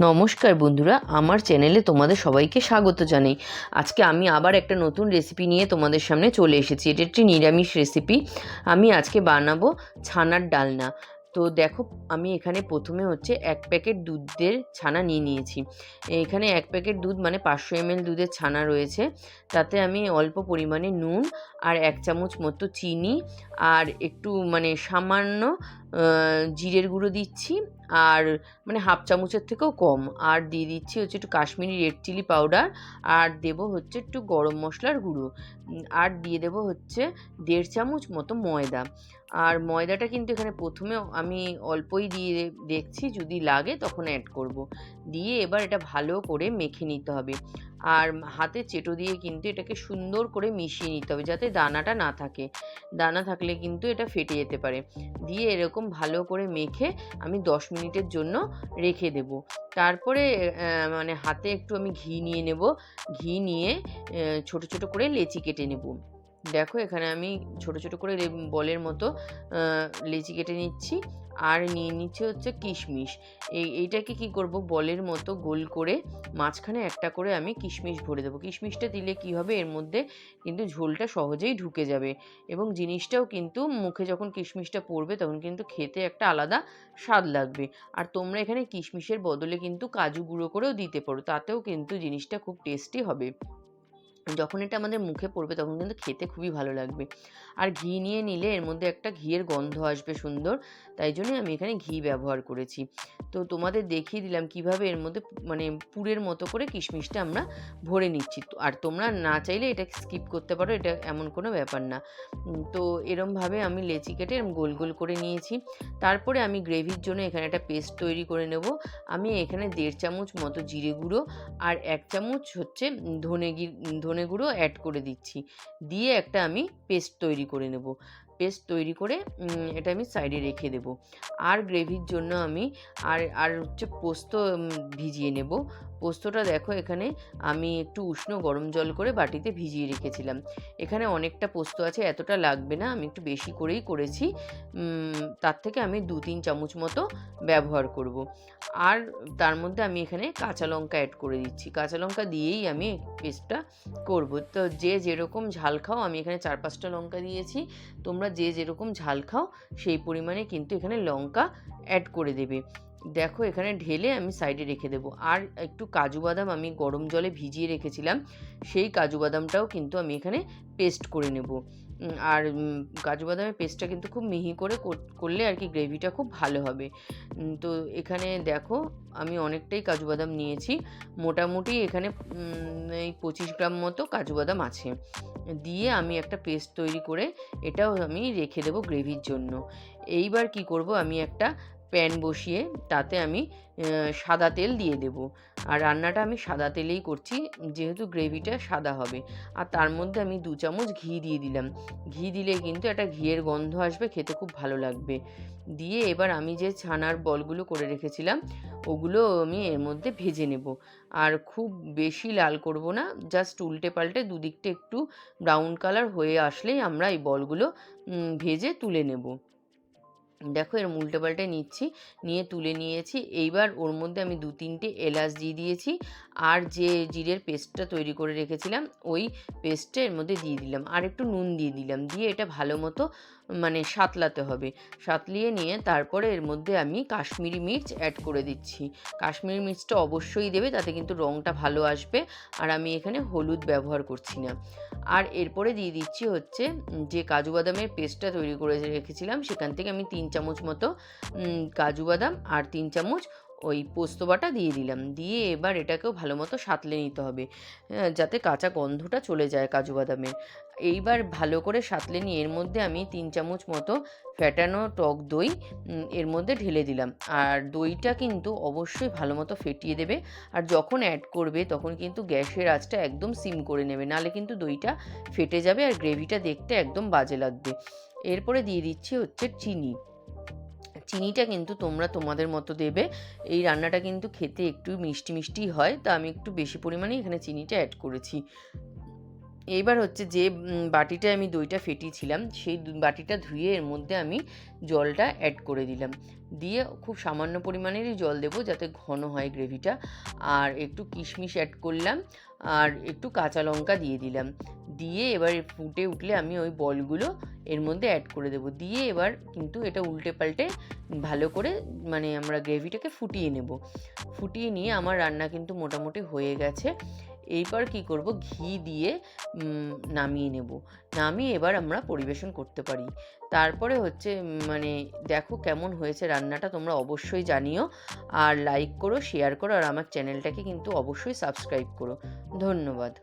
নমস্কার বন্ধুরা, আমার চ্যানেলে তোমাদের সবাইকে স্বাগত জানাই। আজকে আমি আবার একটা নতুন রেসিপি নিয়ে তোমাদের সামনে চলে এসেছি। এটা একটি নিরামিষ রেসিপি আমি আজকে বানাবো ছানার ডালনা। তো দেখো, আমি এখানে প্রথমে হচ্ছে এক প্যাকেট দুধের ছানা নিয়ে নিয়েছি। এখানে এক প্যাকেট দুধ মানে পাঁচশো এমএল দুধের ছানা রয়েছে। তাতে আমি অল্প পরিমাণে নুন আর এক চামচ মতো চিনি আর একটু মানে সামান্য জিরের গুঁড়ো দিচ্ছি আর মানে হাফ চামচের থেকেও কম। আর দিয়ে দিচ্ছি হচ্ছে একটু কাশ্মীরি রেড চিলি পাউডার আর দেব হচ্ছে একটু গরম মশলার গুঁড়ো। আর দিয়ে দেব হচ্ছে দেড় চামচ মতো ময়দা। আর ময়দাটা কিন্তু এখানে প্রথমে আমি অল্পই দিয়ে দেখছি, যদি লাগে তখন অ্যাড করব। দিয়ে এবার এটা ভালো করে মেখে নিতে হবে। আর হাতে চেটো দিয়ে কিন্তু এটাকে সুন্দর করে মিশিয়ে নিতে হবে, যাতে দানাটা না থাকে। দানা থাকলে কিন্তু এটা ফেটে যেতে পারে। দিয়ে এরকম ভালো করে মেখে আমি দশ মিনিটের জন্য রেখে দেব। তারপরে মানে হাতে একটু আমি ঘি নিয়ে নেব। ঘি নিয়ে ছোট ছোট করে লেচি কেটে নেব। দেখো এখানে আমি ছোট ছোট করে বলের মতো লেচি কেটে নিচ্ছি। আর নিয়ে নিচ্ছে হচ্ছে কিশমিশ। এই, এইটাকে কি করব? বলের মতো গোল করে মাঝখানে একটা করে আমি কিশমিশ ভরে দেবো। কিশমিশটা দিলে কি হবে? এর মধ্যে কিন্তু ঝোলটা সহজেই ঢুকে যাবে। এবং জিনিসটাও কিন্তু মুখে যখন কিশমিশটা পড়বে তখন কিন্তু খেতে একটা আলাদা স্বাদ লাগবে। আর তোমরা এখানে কিশমিশের বদলে কিন্তু কাজু গুঁড়ো করেও দিতে পারো। তাতেও কিন্তু জিনিসটা খুব টেস্টি হবে। যখন এটা আমাদের মুখে পড়বে তখন কিন্তু খেতে খুবই ভালো লাগবে। আর ঘি নিয়ে নিলে এর মধ্যে একটা ঘিয়ের গন্ধ আসবে সুন্দর তাই জন্য আমি এখানে ঘি ব্যবহার করেছি। তো তোমাদের দেখিয়ে দিলাম কীভাবে এর মধ্যে মানে পুরের মতো করে কিশমিশটা আমরা ভরে নিচ্ছি। আর তোমরা না চাইলে এটা স্কিপ করতে পারো এটা এমন কোনো ব্যাপার না। তো এরমভাবে আমি লেচি কেটে গোল গোল করে নিয়েছি। তারপরে আমি গ্রেভির জন্য এখানে একটা পেস্ট তৈরি করে নেব। আমি এখানে দেড় চামচ মতো জিরে গুঁড়ো আর এক চামচ হচ্ছে ধনে গি- উম, ধনে গুঁড়ো অ্যাড করে দিচ্ছি। দিয়ে একটা আমি পেস্ট তৈরি করে নেব। পেস্ট তৈরি করে এটা আমি সাইডে রেখে দেব। আর গ্রেভির জন্য আমি, আর আর হচ্ছে পোস্ত ভিজিয়ে নেব। পোস্তটা দেখো এখানে আমি একটু উষ্ণ গরম জল করে বাটিতে ভিজিয়ে রেখেছিলাম। এখানে অনেকটা পোস্ত আছে, এতটা লাগবে না, আমি একটু বেশি করেই করেছি। তার থেকে আমি দু তিন চামচ মতো ব্যবহার করব। আর তার মধ্যে আমি এখানে কাঁচা লঙ্কা অ্যাড করে দিচ্ছি। কাঁচা লঙ্কা দিয়েই আমি পেস্টটা করব। তো যে যেরকম ঝাল খাও, আমি এখানে চার পাঁচটা লঙ্কা দিয়েছি। তোমরা যে যেরকম ঝাল খাও, সেই পরিমাণে কিন্তু এখানে লঙ্কা অ্যাড করে দেবে। দেখো এখানে ঢেলে আমি সাইডে রেখে দেবো। আর একটু কাজু বাদাম আমি গরম জলে ভিজিয়ে রেখেছিলাম, সেই কাজু বাদামটাও কিন্তু আমি এখানে পেস্ট করে নেব। আর কাজু বাদামের পেস্টটা কিন্তু খুব মিহি করে করলে আর কি গ্রেভিটা খুব ভালো হবে। তো এখানে দেখো, আমি অনেকটাই কাজু বাদাম নিয়েছি। মোটামুটি এখানে এই পঁচিশ গ্রাম মতো কাজু বাদাম আছে। দিয়ে আমি একটা পেস্ট তৈরি করে এটাও আমি রেখে দেবো গ্রেভির জন্য। এইবার কি করব, আমি একটা প্যান বসিয়ে তাতে আমি সাদা তেল দিয়ে দেব। আর রান্নাটা আমি সাদা তেলেই করছি, যেহেতু গ্রেভিটা সাদা হবে। আর তার মধ্যে আমি দু চামচ ঘি দিয়ে দিলাম। ঘি দিলে কিন্তু একটা ঘিয়ের গন্ধ আসবে, খেতে খুব ভালো লাগবে। দিয়ে এবার আমি যে ছানার বলগুলো করে রেখেছিলাম, ওগুলো আমি এর মধ্যে ভেজে নেব। আর খুব বেশি লাল করব না, জাস্ট উল্টে পাল্টে দুদিকটা একটু ব্রাউন কালার হয়ে আসলেই আমরা এই বলগুলো ভেজে তুলে নেব। দেখো এর উল্টে পাল্টে নিচ্ছি, নিয়ে তুলে নিয়েছি। এইবার ওর মধ্যে আমি দু তিনটে এলাচ দিয়ে দিয়েছি আর যে জিরের পেস্টটা তৈরি করে রেখেছিলাম, ওই পেস্টটা এর মধ্যে দিয়ে দিলাম। আর একটু নুন দিয়ে দিলাম, দিয়ে এটা ভালো মতো মানে সাতলাতে হবে। সাতলিয়ে নিয়ে তারপরে এর মধ্যে আমি কাশ্মীরি মির্চ অ্যাড করে দিচ্ছি। কাশ্মীরি মির্চটা অবশ্যই দেবে, তাতে কিন্তু রঙটা ভালো আসবে আর আমি এখানে হলুদ ব্যবহার করছি না। আর এরপরে দিয়ে দিচ্ছি হচ্ছে যে কাজু বাদামের পেস্টটা তৈরি করে রেখেছিলাম, সেখান থেকে আমি তিন চামচ মতো কাজু বাদাম আর তিন চামচ ওই পোস্ত বাটা দিয়ে দিলাম। দিয়ে এবার এটাকেও ভালো মতো সাঁতলে নিতে হবে যাতে কাঁচা গন্ধটা চলে যায় কাজু বাদামের। এইবার ভালো করে সাঁতলে নিয়ে এর মধ্যে আমি তিন চামচ মতো ফ্যাটানো টক দই এর মধ্যে ঢেলে দিলাম। আর দইটা কিন্তু অবশ্যই ভালো মতো ফেটিয়ে দেবে। আর যখন অ্যাড করবে, তখন কিন্তু গ্যাসের আঁচটা একদম সিম করে নেবে। নালে কিন্তু দইটা ফেটে যাবে আর গ্রেভিটা দেখতে একদম বাজে লাগবে। এরপরে দিয়ে দিচ্ছি হচ্ছে চিনি। চিনিটা কিন্তু তোমরা তোমাদের মতো দেবে। এই রান্নাটা কিন্তু খেতে একটু মিষ্টি মিষ্টি হয়, তা আমি একটু বেশি পরিমাণে এখানে চিনিটা অ্যাড করেছি। এইবার হচ্ছে যে বাটিটা আমি দইটা ফেটিয়েছিলাম, সেই বাটিটা ধুয়ে এর মধ্যে আমি জলটা অ্যাড করে দিলাম। দিয়ে খুব সামান্য পরিমাণেরই জল দেবো যাতে ঘন হয় গ্রেভিটা। আর একটু কিশমিশ অ্যাড করলাম, আর একটু কাঁচা লঙ্কা দিয়ে দিলাম। দিয়ে এবার ফুটে উঠলে আমি ওই বলগুলো এর মধ্যে অ্যাড করে দেবো। দিয়ে এবার কিন্তু এটা উল্টে পাল্টে ভালো করে মানে আমরা গ্রেভিটাকে ফুটিয়ে নেব। ফুটিয়ে নিয়ে আমার রান্না কিন্তু মোটামুটি হয়ে গেছে। এইবার কি করব? ঘি দিয়ে নামিয়ে নেব। নামিয়ে এবার আমরা পরিবেশন করতে পারি। তারপরে হচ্ছে মানে দেখো কেমন হয়েছে রান্নাটা, তোমরা অবশ্যই জানিও। আর লাইক করো শেয়ার করো, আর আমার চ্যানেলটাকে কিন্তু অবশ্যই সাবস্ক্রাইব করো। ধন্যবাদ।